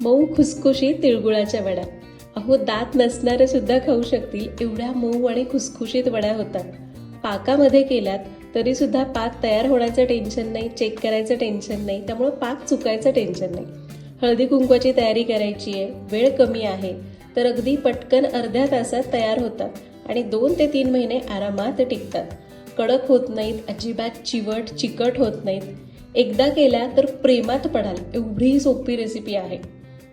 मऊ खुसखुशी तिळगुळाच्या वड्या अहो दात नसणारे सुद्धा खाऊ शकतील एवढ्या मऊ आणि खुसखुशीत वड्या होतात पाकामध्ये केल्यात तरी सुद्धा पाक तयार होण्याचं टेन्शन नाही चेक करायचं टेन्शन नाही त्यामुळं पाक चुकायचं टेन्शन नाही. हळदी कुंकवाची तयारी करायची आहे वेळ कमी आहे तर अगदी पटकन अर्ध्या तासात तयार होतात आणि दोन ते तीन महिने आरामात टिकतात. कडक होत नाहीत अजिबात चिवट चिकट होत नाहीत. एकदा केल्या तर प्रेमात पडाल एवढी सोपी रेसिपी आहे.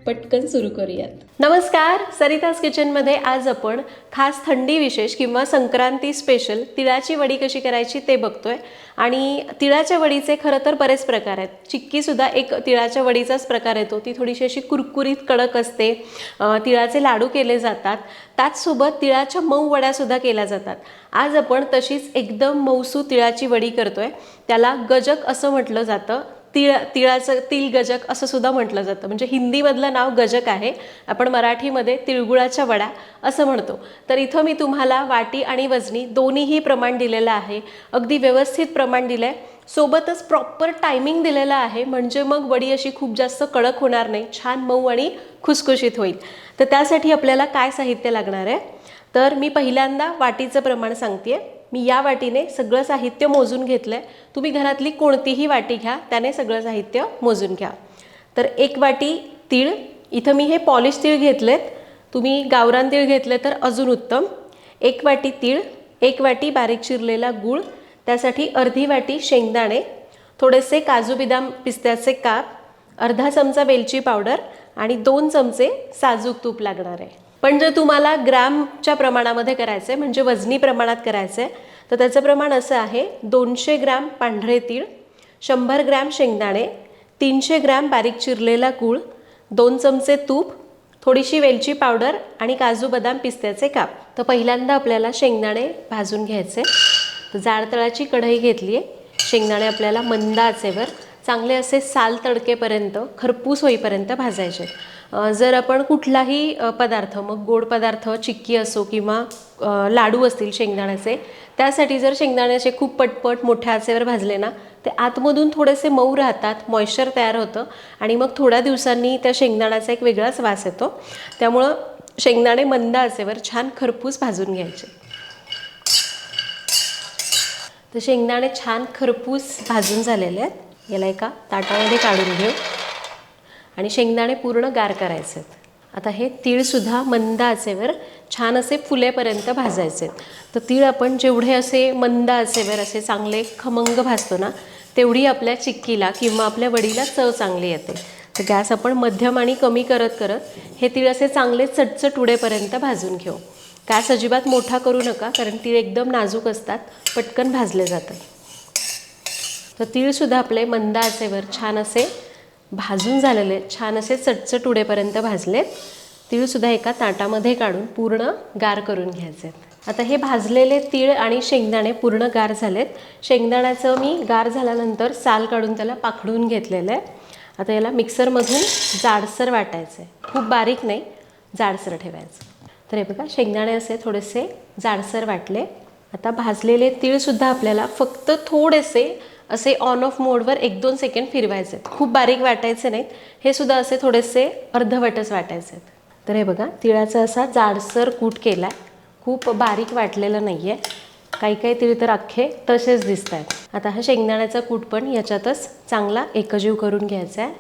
पटकन सुरू करूयात. नमस्कार सरितास किचनमध्ये आज आपण खास थंडी विशेष किंवा संक्रांती स्पेशल तिळाची वडी कशी करायची ते बघतोय. आणि तिळाच्या वडीचे खरं तर बरेच प्रकार आहेत. चिक्कीसुद्धा एक तिळाच्या वडीचाच प्रकार येतो. ती थोडीशी अशी कुरकुरीत कडक असते. तिळाचे लाडू केले जातात. त्याचसोबत तिळाच्या मऊ वड्यासुद्धा केल्या जातात. आज आपण तशीच एकदम मऊसू तिळाची वडी करतोय. त्याला गजक असं म्हटलं जातं. तिळ तिळाचं तिल गजक असं सुद्धा म्हटलं जातं. म्हणजे हिंदीमधलं नाव गजक आहे. आपण मराठीमध्ये तिळगुळाच्या वड्या असं म्हणतो. तर इथं मी तुम्हाला वाटी आणि वजनी दोन्हीही प्रमाण दिलेलं आहे. अगदी व्यवस्थित प्रमाण दिलं आहे सोबतच प्रॉपर टायमिंग दिलेलं आहे. म्हणजे मग वडी अशी खूप जास्त कडक होणार नाही. छान मऊ आणि खुसखुशीत होईल. तर त्यासाठी आपल्याला काय साहित्य लागणार आहे? तर मी पहिल्यांदा वाटीचं प्रमाण सांगते मी या वाटीने सगळं साहित्य मोजून घेतलं आहे तुम्ही घरातली कोणतीही वाटी घ्या त्याने सगळं साहित्य मोजून घ्या. तर एक वाटी तीळ इथं मी हे पॉलिश तीळ घेतलेत. तुम्ही गावरान तीळ घेतले तर अजून उत्तम. एक वाटी तीळ एक वाटी बारीक चिरलेला गूळ त्यासाठी अर्धी वाटी शेंगदाणे थोडेसे काजू बदाम पिस्त्याचे काप अर्धा चमचा वेलची पावडर आणि दोन चमचे साजूक तूप लागणार आहे. पण जर तुम्हाला ग्रामच्या प्रमाणामध्ये करायचं आहे म्हणजे वजनी प्रमाणात करायचं आहे तर त्याचं प्रमाण असं आहे दोनशे ग्रॅम पांढरे तीळ शंभर ग्रॅम शेंगदाणे तीनशे ग्रॅम बारीक चिरलेला गूळ दोन चमचे तूप थोडीशी वेलची पावडर आणि काजू बदाम पिस्त्याचे काप. तर पहिल्यांदा आपल्याला शेंगदाणे भाजून घ्यायचे. तर जाड तळाची कढई घेतली आहे शेंगदाणे आपल्याला मंद आचेवर चांगले असे साल तडकेपर्यंत खरपूस होईपर्यंत भाजायचे. जर आपण कुठलाही पदार्थ मग गोड पदार्थ चिक्की असो किंवा लाडू असतील शेंगदाण्याचे त्यासाठी जर शेंगदाणे असे खूप पटपट मोठ्या आचेवर भाजले ना ते आतमधून थोडेसे मऊ राहतात मॉइश्चर तयार होतं आणि मग थोड्या दिवसांनी त्या शेंगदाण्याचा एक वेगळाच वास येतो. त्यामुळं शेंगदाणे मंद आचेवर छान खरपूस भाजून घ्यायचे. तर शेंगदाणे छान खरपूस भाजून झालेले आहेत. याला एका ताटामध्ये काढून घेऊ. आणि शेंगदाणे पूर्ण गार करायचे आहेत. आता हे तीळसुद्धा मंद आचेवर छान असे फुलेपर्यंत भाजायचे आहेत. तर तीळ आपण जेवढे असे मंद आचेवर असे चांगले खमंग भाजतो ना तेवढी आपल्या चिक्कीला किंवा आपल्या वडीला चव चांगली येते. तर गॅस आपण मध्यम आणि कमी करत करत हे तीळ असे चांगले चटचट उडेपर्यंत भाजून घेऊ. गॅस अजिबात मोठा करू नका कारण तीळ एकदम नाजूक असतात पटकन भाजले जातात. तर तीळसुद्धा आपले मंद आचेवर छान असे भाजून झालेले आहेत. छान असे चटचट उडेपर्यंत भाजलेत तीळसुद्धा एका ताटामध्ये काढून पूर्ण गार करून घ्यायचे. आहेत. आता हे भाजलेले तीळ आणि शेंगदाणे पूर्ण गार झालेत. शेंगदाण्याचं मी गार झाल्यानंतर साल काढून त्याला पाखडून घेतलेलं. आहे आता याला मिक्सरमधून जाडसर वाटायचं. आहे खूप बारीक नाही जाडसर ठेवायचं. तर हे बघा शेंगदाणे असे थोडेसे जाडसर वाटले. आता भाजलेले तीळसुद्धा आपल्याला फक्त थोडेसे असे ऑन ऑफ मोडवर एक दोन सेकंड फिरवायचे. आहेत खूप बारीक वाटायचे नाहीत. हे सुद्धा असे थोडेसे अर्धवटच वाटायचे. आहेत तर हे बघा तिळाचा असा जाडसर कूट केला आहे खूप बारीक वाटलेलं नाही आहे काही काही तिळ तर अख्खे तसेच दिसत आहेत आता हा शेंगदाण्याचा कूट पण याच्यातच चांगला एकजीव करून घ्यायचा आहे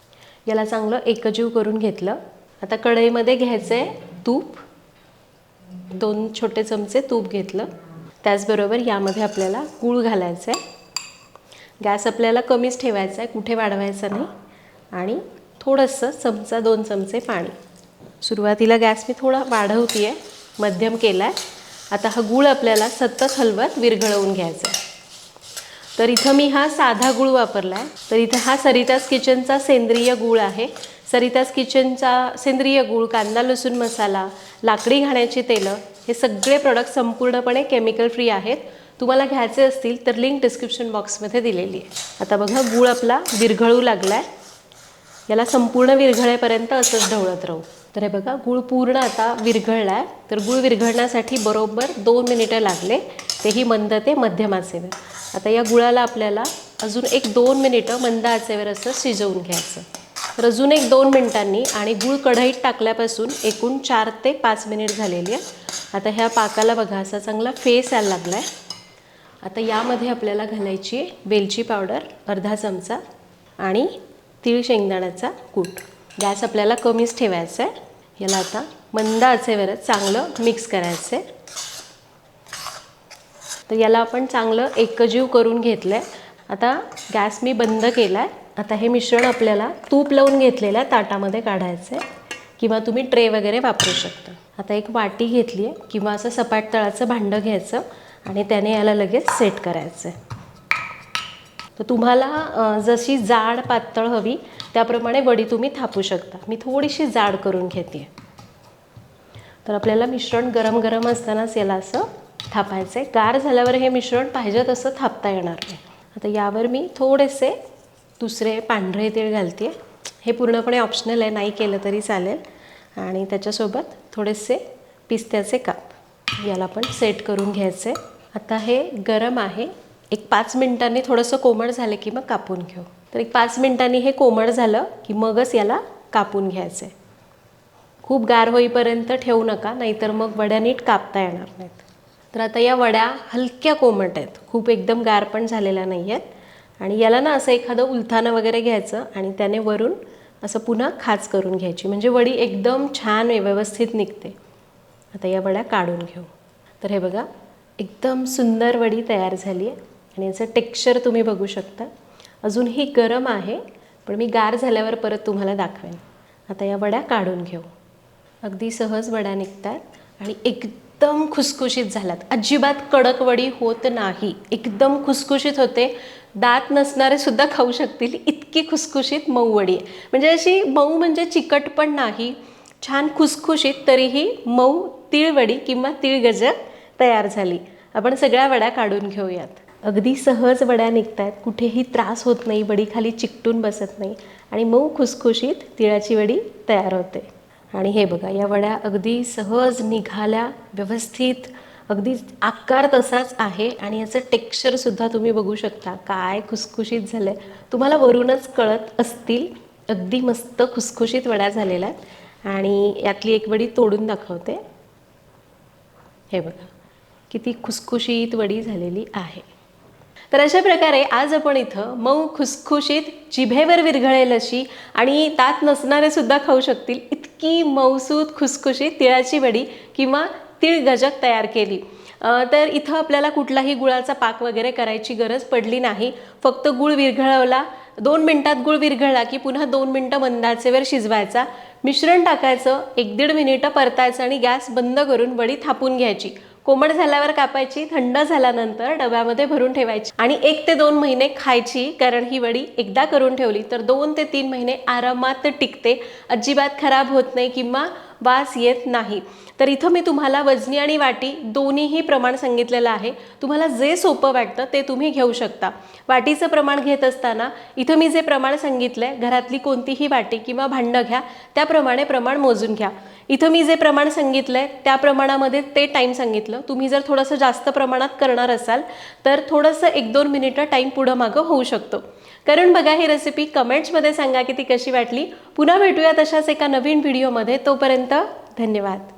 याला चांगलं एकजीव करून घेतलं. आता कढईमध्ये घ्यायचं आहे तूप. दोन छोटे चमचे तूप घेतलं. त्याचबरोबर यामध्ये आपल्याला गूळ घालायचं आहे गॅस आपल्याला कमीच ठेवायचा आहे कुठे वाढवायचा नाही. आणि थोडंसं चमचा दोन चमचे पाणी. सुरुवातीला गॅस मी थोडा वाढवते आहे मध्यम केला आहे आता हा गूळ आपल्याला सतत हलवत विरघळवून घ्यायचा आहे. तर इथं मी हा साधा गूळ वापरला आहे तर इथं हा सरितास किचनचा सेंद्रिय गूळ आहे. सरितास किचनचा सेंद्रिय गूळ कांदा लसूण मसाला लाकडी घाण्याची तेलं हे सगळे प्रोडक्ट संपूर्णपणे केमिकल फ्री आहेत. तुम्हाला घ्यायचे असतील तर लिंक डिस्क्रिप्शन बॉक्समध्ये दिलेली आहे. आता बघा गूळ आपला विरघळू लागला आहे याला संपूर्ण विरघळेपर्यंत असंच ढवळत राहू. तर हे बघा गूळ पूर्ण आता विरघळला आहे तर गूळ विरघळण्यासाठी बरोबर दोन मिनिटं लागले. तेही मंद ते मध्यम आचेवर. आता या गुळाला आपल्याला अजून एक दोन मिनिटं मंद आचेवर असं शिजवून घ्यायचं. तर अजून एक दोन मिनिटांनी आणि गूळ कढईत टाकल्यापासून एकूण चार ते पाच मिनिट झालेली आहे. आता ह्या पाकाला बघा असा चांगला फेस यायला लागला आहे आता यामध्ये आपल्याला घालायची आहे वेलची पावडर अर्धा चमचा आणि तीळ शेंगदाण्याचा कूट. गॅस आपल्याला कमीच ठेवायचा आहे. याला आता मंद आचेवरच चांगलं मिक्स करायचं आहे तर याला आपण चांगलं एकजीव करून घेतलं आहे आता गॅस मी बंद केला आहे आता हे मिश्रण आपल्याला तूप लावून घेतलेल्या ताटामध्ये काढायचं आहे किंवा तुम्ही ट्रे वगैरे वापरू शकता. आता एक वाटी घेतली आहे किंवा असं सपाट तळाचं भांडं घ्यायचं. आणि त्याने याला लगेच सेट करायचं आहे तर तुम्हाला जशी जाड पातळ हवी त्याप्रमाणे वडी तुम्ही थापू शकता. मी थोडीशी जाड करून घेते. तर आपल्याला मिश्रण गरम गरम असतानाच याला असं थापायचं आहे गार झाल्यावर हे मिश्रण पाहिजे तसं थापता येणार नाही. आता यावर मी थोडेसे दुसरे पांढरे तीळ घालते. हे पूर्णपणे ऑप्शनल आहे नाही केलं तरी चालेल. आणि त्याच्यासोबत थोडेसे पिस्त्याचे काप. याला पण सेट करून घ्यायचे आता हे गरम आहे. एक पाच मिनिटांनी थोडंसं कोमळ झालं की मग कापून घेऊ. तर एक पाच मिनिटांनी हे कोमळ झालं की मगच याला कापून घ्यायचं आहे खूप गार होईपर्यंत ठेवू नका नाहीतर मग वड्या नीट कापता येणार नाहीत. तर आता या वड्या हलक्या कोमट आहेत. खूप एकदम गार पण झालेल्या नाही आहेत आणि याला ना असं एखादं उलथानं वगैरे घ्यायचं आणि त्याने वरून असं पुन्हा खाच करून घ्यायची. म्हणजे वडी एकदम छान व्यवस्थित निघते. आता या वड्या काढून घेऊ. तर हे बघा एकदम सुंदर वडी तयार झाली आहे. आणि याचं टेक्स्चर तुम्ही बघू शकता. अजून ही गरम आहे पण मी गार झाल्यावर परत तुम्हाला दाखवेन. आता या वड्या काढून घेऊ. अगदी सहज वड्या निघतात आणि एकदम खुसखुशीत झाल्यात. अजिबात कडक वडी होत नाही. एकदम खुसखुशीत होते. दात नसणारे सुद्धा खाऊ शकतील. इतकी खुसखुशीत मऊ वडी आहे. म्हणजे अशी मऊ म्हणजे चिकट पण नाही. छान खुसखुशीत तरीही मऊ तिळवडी किंवा तिळगजक तयार झाली. आपण सगळ्या वड्या काढून घेऊयात. अगदी सहज वड्या निघत आहेत कुठेही त्रास होत नाही. वडी खाली चिकटून बसत नाही. आणि मऊ खुसखुशीत तिळाची वडी तयार होते. आणि हे बघा या वड्या अगदी सहज निघाल्या व्यवस्थित अगदी आकार तसाच आहे. आणि याचं टेक्स्चरसुद्धा तुम्ही बघू शकता. काय खुसखुशीत झालं आहे तुम्हाला वरूनच कळत असतील. अगदी मस्त खुसखुशीत वड्या झालेल्या आहेत. आणि यातली एक वडी तोडून दाखवते. हे बघा. किती खुसखुशीत वडी झालेली आहे. तर अशा प्रकारे आज आपण इथं मऊ खुसखुशीत जिभेवर विरघळेल अशी आणि तात नसणारे सुद्धा खाऊ शकतील इतकी मऊसूत खुसखुशीत तिळाची वडी किंवा तीळ गजक तयार केली. तर इथं आपल्याला कुठलाही गुळाचा पाक वगैरे करायची गरज पडली नाही. फक्त गुळ विरघळवला दोन मिनटात गुळ विरघळला की पुन्हा दोन मिनटं मंदाचेवर शिजवायचा मिश्रण टाकायचं एक दीड मिनिटं परतायचं आणि गॅस बंद करून वडी थापून घ्यायची. कोमट झाल्यावर कापायची थंड झाल्यानंतर डब्यामध्ये भरून ठेवायची आणि एक ते दोन महिने खायची कारण ही वडी एकदा करून ठेवली तर दोन ते तीन महिने आरामात टिकते अजिबात खराब होत नाही किंवा वास येत नाही. तर इथं मी तुम्हाला वजनी आणि वाटी दोन्हीही प्रमाण सांगितलेलं आहे. तुम्हाला जे सोपं वाटतं ते तुम्ही घेऊ शकता. वाटीचं प्रमाण घेत असताना इथं मी जे प्रमाण सांगितलं आहे घरातली कोणतीही वाटी किंवा भांडं घ्या त्याप्रमाणे प्रमाण मोजून घ्या. इथं मी जे प्रमाण सांगितलं आहे त्या प्रमाणामध्ये ते टाईम सांगितलं. तुम्ही जर थोडंसं जास्त प्रमाणात करणार असाल तर थोडंसं एक दोन मिनिटं टाईम पुढं मागं होऊ शकतो. कारण बघा ही रेसिपी कमेंट्समध्ये सांगा की ती कशी वाटली. पुन्हा भेटूया तशाच एका नवीन व्हिडिओमध्ये तोपर्यंत धन्यवाद.